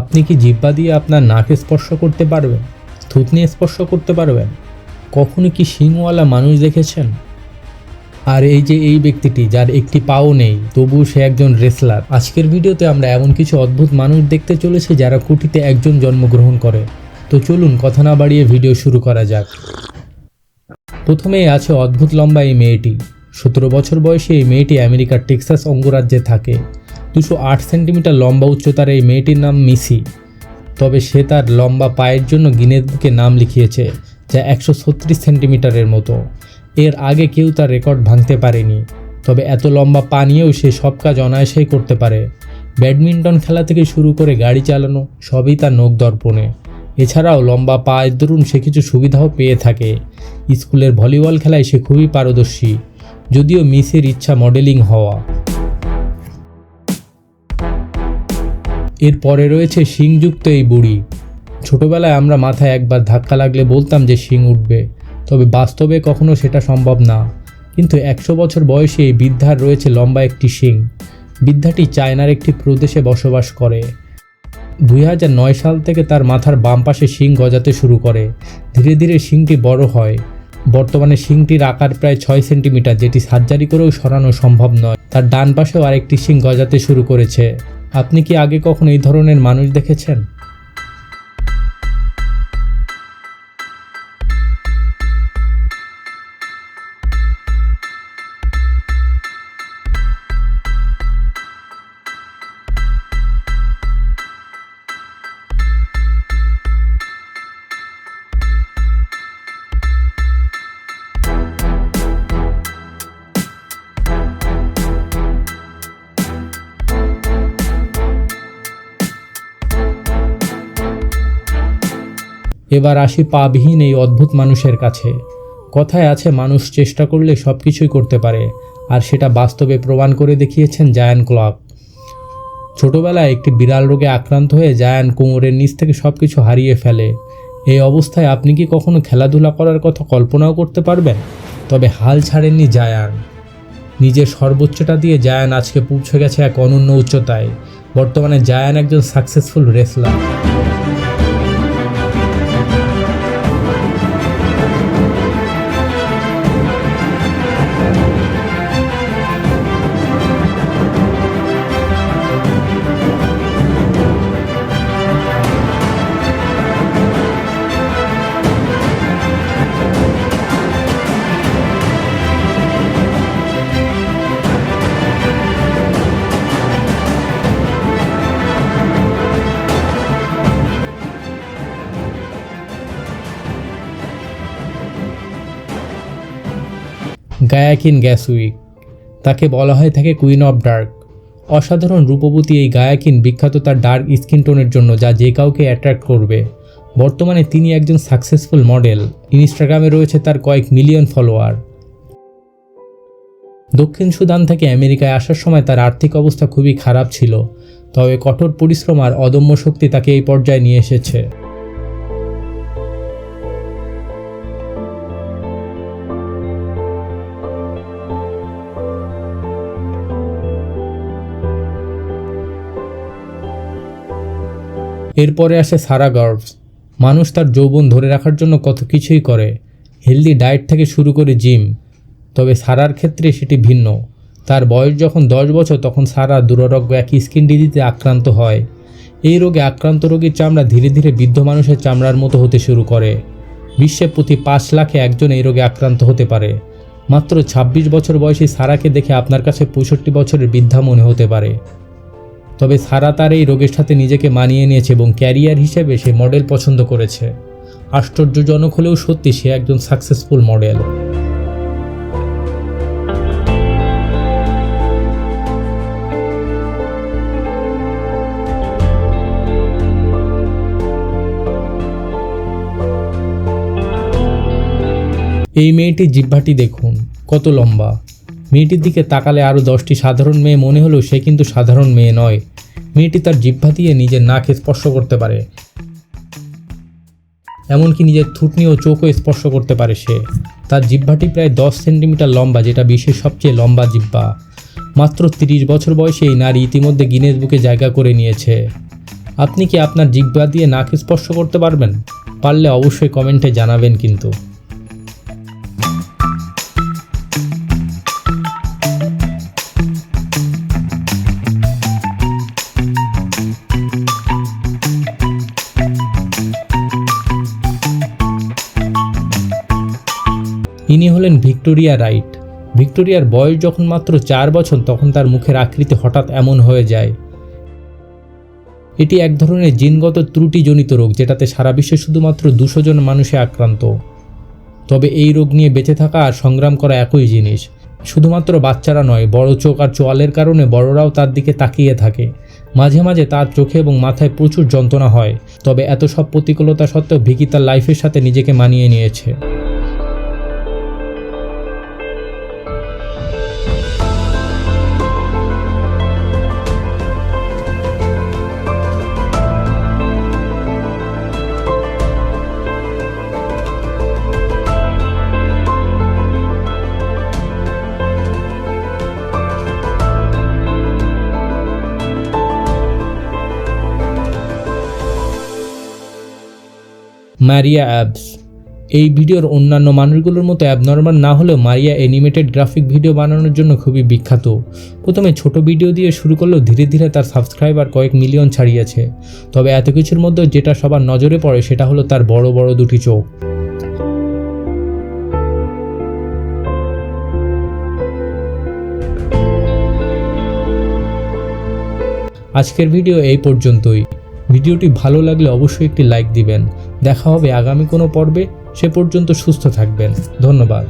আপনি কি জিব্বা দিয়ে আপনার নাকে স্পর্শ করতে পারবেন? থুতনি স্পর্শ করতে পারবেন? কখনো কি শিংওয়ালা মানুষ দেখেছেন? আর এই যে এই ব্যক্তিটি, যার একটি পাও নেই, তবুও সে একজন রেসলার আজকের ভিডিওতে আমরা এমন কিছু অদ্ভুত মানুষ দেখতে চলেছি যারা কুটিতে একজন জন্মগ্রহণ করে। তো চলুন কথা না বাড়িয়ে ভিডিও শুরু করা যাক। প্রথমেই আছে অদ্ভুত লম্বা এই মেয়েটি। সতেরো বছর বয়সে এই মেয়েটি আমেরিকার টেক্সাস অঙ্গরাজ্যে থাকে। দুশো আট সেন্টিমিটার লম্বা উচ্চতার এই মেয়েটির নাম মিসি। তবে সে তার লম্বা পায়ের জন্য গিনেস বুকে নাম লিখিয়েছে, যা একশো ছত্রিশ সেন্টিমিটারের মতো। এর আগে কেউ তার রেকর্ড ভাঙতে পারেনি, তবে এত লম্বা পা নিয়েও সে সব কাজ অনায়াসেই করতে পারে। ব্যাডমিন্টন খেলা থেকে শুরু করে গাড়ি চালানো সবই তার নখ দর্পণে। এছাড়াও লম্বা পায়ের দরুন সে কিছু সুবিধাও পেয়ে থাকে। স্কুলের ভলিবল খেলায় সে খুবই পারদর্শী, যদিও মিসের ইচ্ছা মডেলিং হওয়া। এরপরে রয়েছে শিংযুক্ত এই বুড়ি। ছোটবেলায় আমরা মাথায় একবার ধাক্কা লাগলে বলতাম যে শিং উঠবে, তবে বাস্তবে কখনো সেটা সম্ভব না। কিন্তু একশো বছর বয়সে এই বৃদ্ধার রয়েছে লম্বা একটি শিং। বৃদ্ধাটি চায়নার একটি প্রদেশে বসবাস করে। দুই হাজার নয় সাল থেকে তার মাথার বাম পাশে শিং গজাতে শুরু করে। ধীরে ধীরে শিংটি বড় হয়। বর্তমানে শিংটির আকার প্রায় ছয় সেন্টিমিটার, যেটি সার্জারি করেও সরানো সম্ভব নয়। তার ডান পাশেও আরেকটি শিং গজাতে শুরু করেছে। আপনি কি আগে কখনো এই ধরনের মানুষ দেখেছেন? এবার আসি পাবিহীন এই অদ্ভুত মানুষের কাছে। কথায় আছে, মানুষ চেষ্টা করলে সব কিছুই করতে পারে, আর সেটা বাস্তবে প্রমাণ করে দেখিয়েছেন জায়ান ক্লক। ছোটবেলায় একটি বিড়াল রোগে আক্রান্ত হয়ে জায়ান কোমরের নিচ থেকে সব কিছু হারিয়ে ফেলে। এই অবস্থায় আপনি কি কখনো খেলাধুলা করার কথা কল্পনাও করতে পারবেন? তবে হাল ছাড়েননি জায়ান। নিজের সর্বোচ্চটা দিয়ে জায়ান আজকে পৌঁছে গেছে এক অনন্য উচ্চতায়। বর্তমানে জায়ান একজন সাকসেসফুল রেসলার। গায়াকিন গ্যাসউইক তাকে বলা হয় থাকে কুইন অফ ডার্ক। অসাধারণ রূপবতী এই গায়াকিন বিখ্যাত তার ডার্ক স্কিন টোনের জন্য, যা যে কাউকে অ্যাট্রাক্ট করবে। বর্তমানে তিনি একজন সাকসেসফুল মডেল। ইনস্টাগ্রামে রয়েছে তার কয়েক মিলিয়ন ফলোয়ার। দক্ষিণ সুদান থেকে আমেরিকায় আসার সময় তার আর্থিক অবস্থা খুবই খারাপ ছিল, তবে কঠোর পরিশ্রম আর অদম্য শক্তি তাকে এই পর্যায়ে নিয়ে এসেছে। এরপরে আসে সারা গার্ভস মানুষ তার যৌবন ধরে রাখার জন্য কত কিছুই করে। হেলদি ডায়েট থেকে শুরু করে জিম। তবে সারার ক্ষেত্রে সেটি ভিন্ন। তার বয়স যখন দশ বছর, তখন সারা দুরারোগ্য এক স্কিন ডিজিতে আক্রান্ত হয়। এই রোগে আক্রান্ত রোগীর চামড়া ধীরে ধীরে বৃদ্ধ মানুষের চামড়ার মতো হতে শুরু করে। বিশ্বে প্রতি পাঁচ লাখে একজন এই রোগে আক্রান্ত হতে পারে। মাত্র ২৬ বছর বয়সী সারাকে দেখে আপনার কাছে পঁয়ষট্টি বছরের বৃদ্ধা মনে হতে পারে। তবে সারা তার এই রোগের সাথে নিজেকে মানিয়ে নিয়েছে এবং ক্যারিয়ার হিসেবে সে মডেল পছন্দ করেছে। আশ্চর্যজনক হলেও সত্যি সে একজন সাকসেসফুল মডেল। এই মেয়েটির জিহ্বাটি দেখুন, কত লম্বা। মেয়েটির দিকে তাকালে আরও দশটি সাধারণ মেয়ে মনে হলেও সে কিন্তু সাধারণ মেয়ে নয়। মেয়েটি তার জিহ্বা দিয়ে নিজের নাকে স্পর্শ করতে পারে। এমনকি নিজের থুতনি ও চোখও স্পর্শ করতে পারে সে। তার জিহ্বাটি প্রায় দশ সেন্টিমিটার লম্বা, যেটা বিশ্বের সবচেয়ে লম্বা জিহ্বা মাত্র তিরিশ বছর বয়সে এই নারী ইতিমধ্যে গিনেস বুকে জায়গা করে নিয়েছে। আপনি কি আপনার জিহ্বা দিয়ে নাক স্পর্শ করতে পারবেন? পারলে অবশ্যই কমেন্টে জানাবেন কিন্তু। হলেন ভিক্টোরিয়া রাইট। ভিক্টোরিয়ার বয়স যখন মাত্র চার বছর, তখন তার মুখের আকৃতি হঠাৎ এমন হয়ে যায়। এটি এক ধরনের জিনগত ত্রুটিজনিত রোগ, যেটাতে সারা বিশ্বে শুধুমাত্র দুশো জন মানুষে আক্রান্ত। তবে এই রোগ নিয়ে বেঁচে থাকা আর সংগ্রাম করা একই জিনিস। শুধুমাত্র বাচ্চারা নয়, বড় চোখ আর চোয়ালের কারণে বড়রাও তার দিকে তাকিয়ে থাকে। মাঝে মাঝে তার চোখে এবং মাথায় প্রচুর যন্ত্রণা হয়, তবে এত সব প্রতিকূলতা সত্ত্বেও ভিকি তার লাইফের সাথে নিজেকে মানিয়ে নিয়েছে। Maria apps. এই ভিডিওর অন্যান্য মানুষগুলোর মতো অ্যাবনর্মাল না হলেও মারিয়া অ্যানিমেটেড গ্রাফিক ভিডিও বানানোর জন্য খুবই বিখ্যাত। প্রথমে ছোট ভিডিও দিয়ে শুরু করলেও ধীরে ধীরে তার সাবস্ক্রাইবার কয়েক মিলিয়ন ছাড়িয়েছে। তবে এত কিছুর মধ্যে যেটা সবার নজরে পড়ে সেটা হলো তার বড় বড় দুটি চোখ। আজকের ভিডিও এই পর্যন্তই। ভিডিওটি ভালো লাগলে অবশ্যই একটি লাইক দিবেন। দেখা হবে আগামী কোনো পর্বে সে পর্যন্ত সুস্থ থাকবেন। ধন্যবাদ।